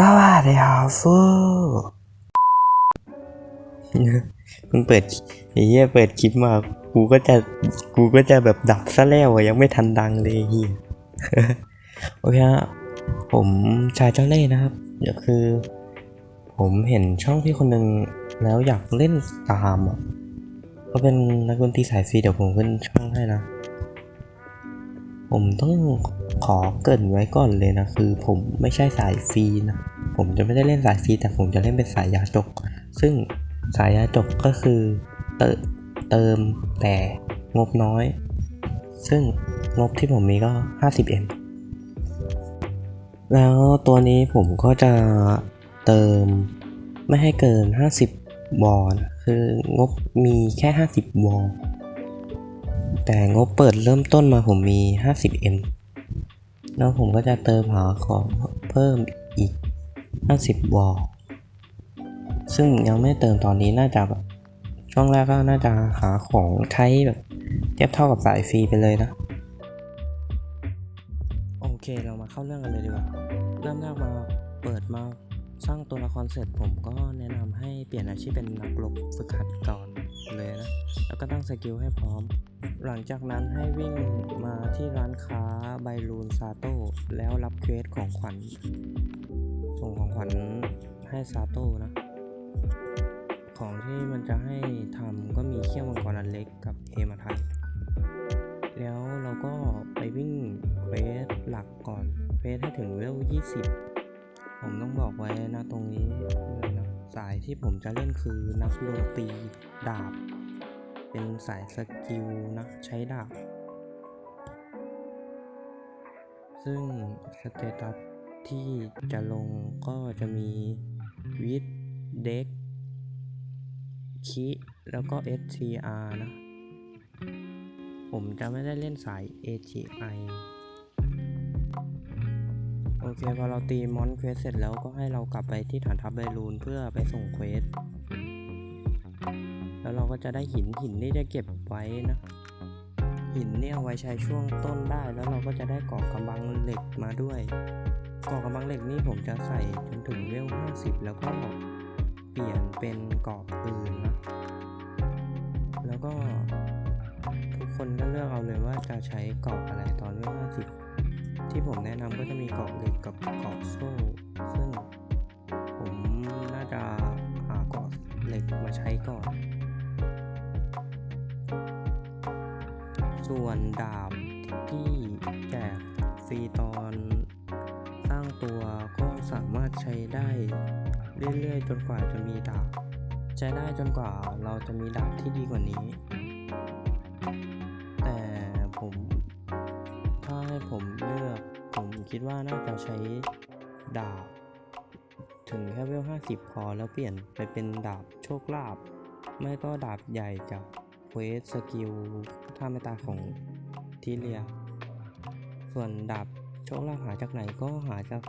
สวัสดีครับฟูมึงเปิดไอ้เหี้ยเปิดคลิปมา กูก็จะ กูก็จะแบบดับซะแล้วอะยังไม่ทันดังเลยเฮียโอเคฮะ ผมชายเจ้าเล่ห์นะครับเดี๋ยวคือ ผมเห็นช่องพี่คนหนึ่งแล้วอยากเล่นตามอะเขาเป็นนักดนตรีสายฟรีเดี๋ยวผมขึ้นช่องให้นะ ผมต้อง ขอเกินไว้ก่อนเลยนะ คือผมไม่ใช่สายฟรีนะผมจะไม่ได้เล่นสายฟรีแต่ผมจะเล่นเป็นสายยาจก ซึ่งสายยาจกก็คือเติเติมแต่งบน้อย ซึ่งงบที่ผมมีก็ 50M แล้วตัวนี้ผมก็จะเติมไม่ให้เกิน 50วอลนคืองบมีแค่ 50วอลแต่งบเปิดเริ่มต้นมาผมมี 50M แล้วผมก็จะเติมหาของเพิ่มอีก 50 วอลซึ่งยังไม่เติมตอนนี้น่าจะแบบช่วงแรกก็น่าจะหาของใช้แบบเทียบเท่ากับสายฟรีไปเลยนะ โอเคเรามาเข้าเรื่องกันเลยดีกว่าเริ่มแรกมาเปิดมาสร้างตัวละครเสร็จผมก็แนะนำให้เปลี่ยนอาชีพเป็นนักรบฝึกหัดก่อน เลยนะ แล้วก็ตั้งสกิลให้พร้อม หลังจากนั้นให้วิ่งมาที่ร้านค้าไบรูนซาโต้แล้วรับเควสของขวัญ ส่งของขวัญให้ซาโต้นะ ของที่มันจะให้ทำก็มีเขี้ยวมังกรอันเล็กกับเฮมาไทยแล้วเราก็ไปวิ่งเควสหลักก่อนเควสให้ถึงเวล20 ผมต้องบอกไว้นะตรงนี้เลยนะ สายที่ผมจะเล่นคือนักดนตรีดาบ เป็นสายสกิลนะใช้ดาบ ซึ่งสเตตัสที่จะลงก็จะมีวิดเด็กคิแล้วก็ SCR นะ ผมจะไม่ได้เล่นสาย AGI โอเคพอเราตีมอนเควสเสร็จแล้วก็ให้เรากลับไปที่ฐานทัพไบรูนเพื่อไปส่งเควส แล้วเราก็จะได้หินหินนี่จะเก็บไว้นะ หินนี่เอาไว้ใช้ช่วงต้นได้ แล้วเราก็จะได้เกาะกำบังเหล็กมาด้วยเกาะกำบังเหล็กนี่ผมจะใส่จนถึงเวล50 แล้วก็เปลี่ยนเป็นเกาะอื่นนะ แล้วก็ทุกคนก็เลือกเอาเลยว่าจะใช้เกาะอะไรตอนเวล50 ที่ผมแนะนำก็จะมีเกาะเหล็กกับเกาะโซ่ ซึ่งผมน่าจะหาเกาะเหล็กมาใช้ก่อน ส่วนดาบที่แจกฟรีตอนสร้างตัวก็สามารถใช้ได้เรื่อยๆ จนกว่าจะมีดาบใช้ได้จนกว่าเราจะมีดาบที่ดีกว่านี้ คิดว่าน่าจะใช้ดาบ ถึงแค่เวล50 พอแล้วเปลี่ยนไปเป็นดาบโชคลาภไม่ก็ดาบใหญ่จากเควสสกิลท่าไม่ตาของทีเรีย ส่วนดาบโชคลาภหาจากไหนก็หาจาก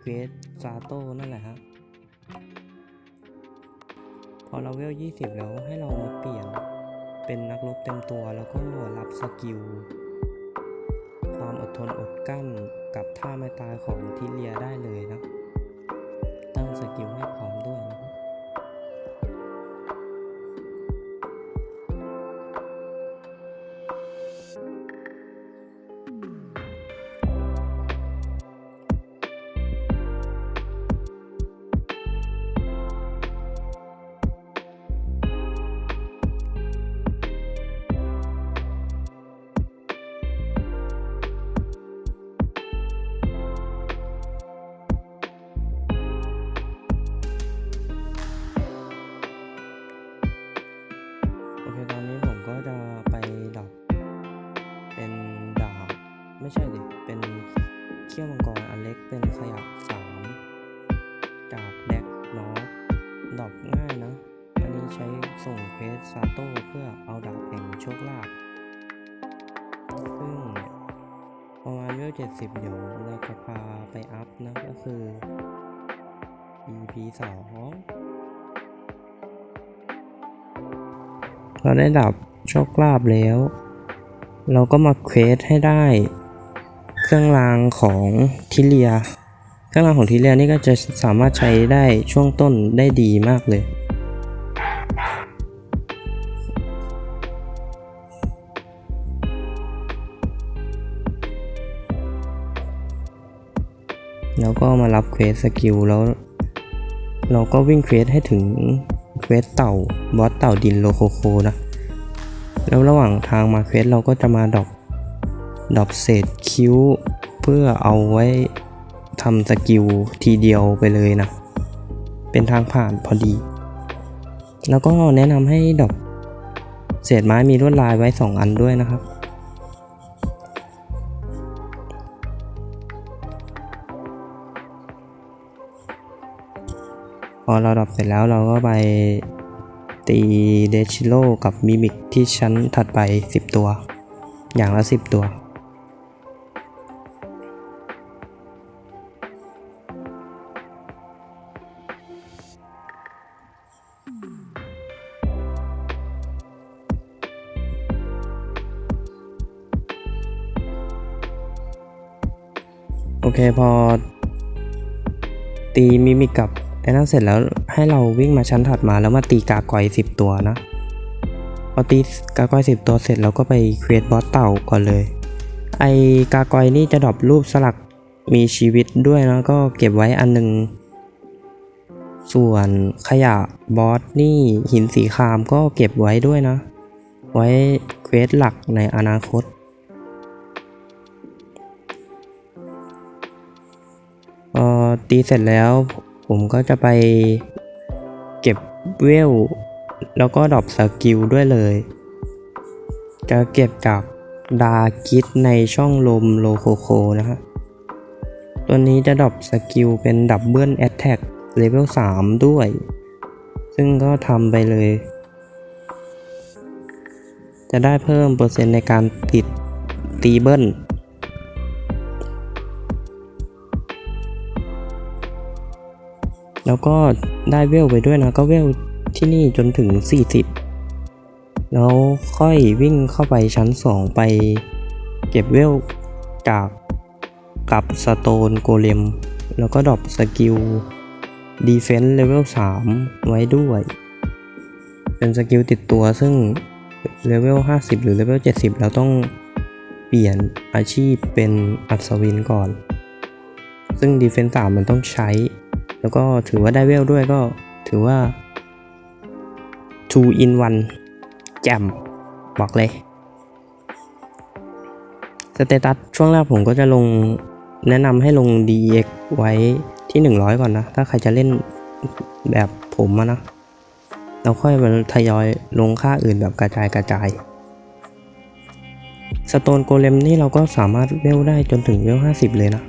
เควสซาโต้นั่นแหละฮะพอเราเวล 20 แล้วให้เรามาเปลี่ยนเป็นนักรบเต็มตัวแล้วก็รับสกิล ความอดทนอดกั้น กับท่าไม่ตายของทิเลียได้เลยนะตั้งสกิลให้พ วลเจ็ดสิบเดี๋ยวเราจะพาไปอัพนะก็คือ EP สองเราได้ดับโชคลาภแล้ว เราก็มาเควสให้ได้ เครื่องรางของทิเลีย เครื่องรางของทีเรียนี่ก็จะสามารถใช้ได้ช่วงต้นได้ดีมากเลย แล้วก็มารับเควสสกิลแล้ว เราก็วิ่งเควสให้ถึงเควสเต่าบอสเต่าดินโลโคโคนะแล้วระหว่างทางมาเควสเราก็จะมาดรอปดอปเศษคิ้ว เพื่อเอาไว้ทำสกิลทีเดียวไปเลยนะ เป็นทางผ่านพอดี แล้วก็แนะนำให้ดรอปเศษไม้มีลวดลายไว้ 2 อันด้วยนะครับ พอเราดรอปเสร็จแล้วเราก็ไปตีเดชิโลกับมิมิกที่ชั้นถัดไป 10 ตัว อย่างละ 10 ตัว โอเคพอตีมิมิกกับ ไอ้นั่นเสร็จแล้วให้เราวิ่งมาชั้นถัดมาแล้วมาตีกากอยสิบตัวนะพอตีกากอยสิบตัวเสร็จเราก็ไปเควสบอสเต่าก่อนเลย ไอกากอยนี่จะดรอปรูปสลักมีชีวิตด้วยนะก็เก็บไว้อันหนึง ส่วนขยะบอสนี่หินสีครามก็เก็บไว้ด้วยนะ ไว้เควสหลักในอนาคตพอตีเสร็จแล้ว ผมก็จะไปเก็บเวล แล้วก็ดรอปสกิลด้วยเลย จะเก็บจากดากิดในช่องลมโลโคโคนะฮะ ตัวนี้จะดรอปสกิลเป็นดับเบิลแอตแทกเลเวล 3 ด้วย ซึ่งก็ทำไปเลย จะได้เพิ่มเปอร์เซ็นต์ในการติดตีเบิล แล้วก็ได้เวลไปด้วยนะ ก็เวลที่นี่จนถึง 40 แล้วค่อยวิ่งเข้าไปชั้น 2 ไปเก็บเวลจากกับสโตนโกเลม แล้วก็ดรอปสกิลดีเฟน s ์เลเวล3 ไว้ด้วย เป็นสกิลติดตัวซึ่งเลเวล50 หรือเลเวล70 เราต้องเปลี่ยนอาชีพเป็นอัศวินก่อน ซึ่งดีเฟน s ์3มันต้องใช้ แล้วก็ถือว่าได้เวลด้วยก็ถือว่า two in one แจ่มบอกเลย สเตตัสช่วงแรกผมก็จะลงแนะนำให้ลง DX ไว้ที่ 100 ก่อนนะ ถ้าใครจะเล่นแบบผมนะแล้วค่อยมาทยอยลงค่าอื่นแบบกระจายกระจายสโตนโกเลมนี่เราก็สามารถเวลได้จนถึงเวล50 เลยนะ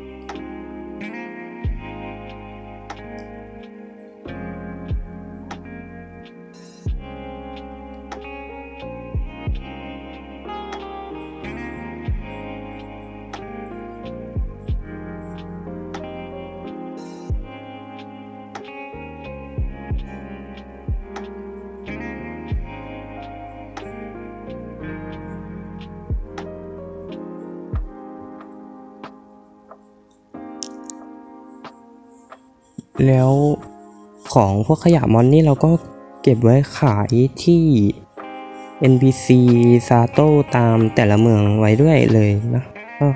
แล้วของพวกขยะมอนนี่เราก็เก็บไว้ขายที่ NPC ซาโต้ตามแต่ละเมืองไว้ด้วยเลยนะก็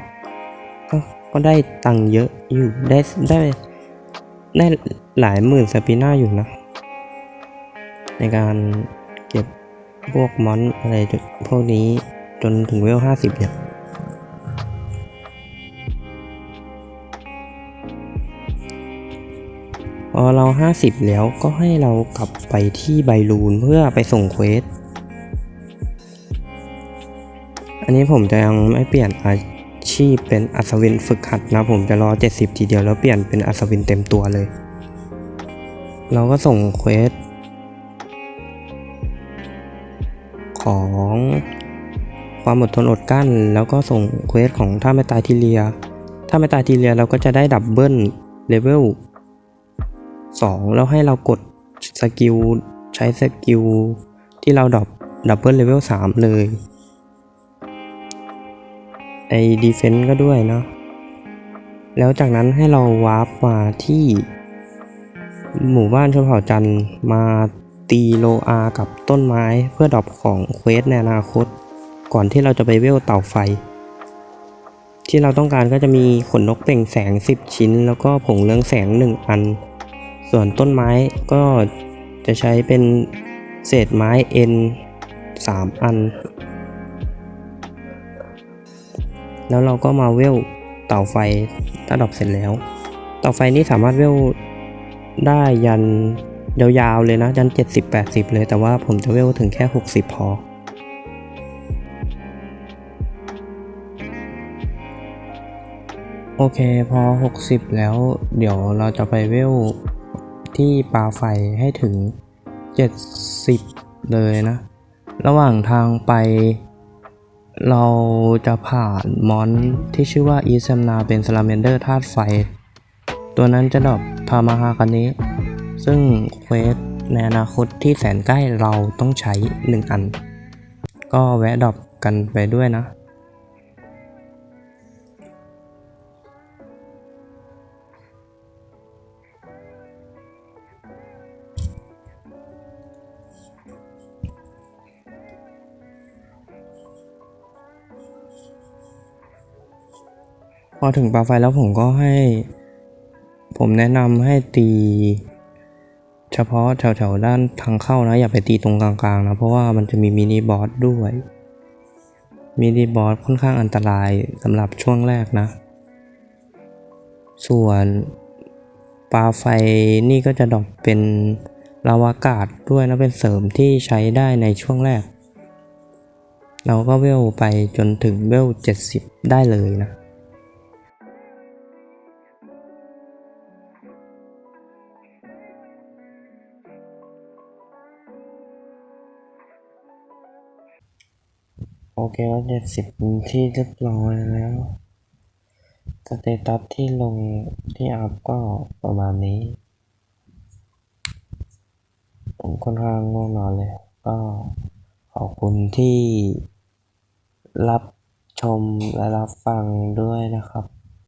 ก็ก็ได้ตังค์เยอะอยู่ได้ได้ได้หลายหมื่นสปิน่าอยู่นะ ในการเก็บพวกมอนอะไรพวกนี้จนถึงเวล50เนี่ย เรา 50 แล้วก็ให้เรากลับไปที่ไบรูนเพื่อไปส่งเควส อันนี้ผมจะยังไม่เปลี่ยนอาชีพเป็นอัศวินฝึกหัดนะ ผมจะรอ 70 ทีเดียวแล้วเปลี่ยนเป็นอัศวินเต็มตัวเลย เราก็ส่งเควส ของความอดทนอดกลั้น แล้วก็ส่งเควสของถ้าไม่ตายทีเรีย ถ้าไม่ตายทีเรียเราก็จะได้ดับเบิลเลเวล 2 แล้วให้เรากดสกิลใช้สกิลที่เราดับดับเบิลเลเวล3เลยไอ้ดีเฟนต์ก็ด้วยเนาะแล้วจากนั้นให้เราวาร์ปมาที่ หมู่บ้านชนเผ่าจันมาตีโลอากับต้นไม้เพื่อดรอปของเควสในอนาคต ก่อนที่เราจะไปเวลเต่าไฟ ที่เราต้องการก็จะมีขนนกเปล่งแสง 10 ชิ้น แล้วก็ผงเรืองแสง 1 อัน ส่วนต้นไม้ก็จะใช้เป็นเศษไม้เอ็น3อัน แล้วเราก็มาเวลเต่าไฟถ้าดอปเสร็จแล้ว เต่าไฟนี้สามารถเวลได้ยันยาวๆเลยนะยัน 70-80 เลยแต่ว่าผมจะเวลถึงแค่ 60 พอ โอเคพอ 60 แล้วเดี๋ยวเราจะไปเวล ที่ปลาไฟให้ถึง 70 เลยนะ ระหว่างทางไป เราจะผ่านมอนที่ชื่อว่าอีซัมนาเป็นสลาเมนเดอร์ธาตุไฟ ตัวนั้นจะดอปทามาฮาคันนี้ ซึ่งเควสในอนาคตที่แสนใกล้เราต้องใช้ 1 อัน ก็แวะดอปกันไปด้วยนะ พอถึงปลาไฟแล้วผมก็ให้ ผมแนะนำให้ตี เฉพาะแถวๆด้านทางเข้านะ อย่าไปตีตรงกลางๆนะ เพราะว่ามันจะมีมินิบอสด้วย มินิบอสค่อนข้างอันตรายสำหรับช่วงแรกนะ ส่วนปลาไฟนี่ก็จะดอกเป็นลาวากาศด้วยนะเป็นเสริมที่ใช้ได้ในช่วงแรก เราก็เวลไปจนถึงเวล70 ได้เลยนะ โอเคแล้วเจ็ดสิบที่เรียบร้อยแล้วสเตตัสที่ลงที่อัพก็ประมาณนี้ ผมค่อนข้างง่วงนอนเลย ก็ขอบคุณที่รับชมและรับฟังด้วยนะครับ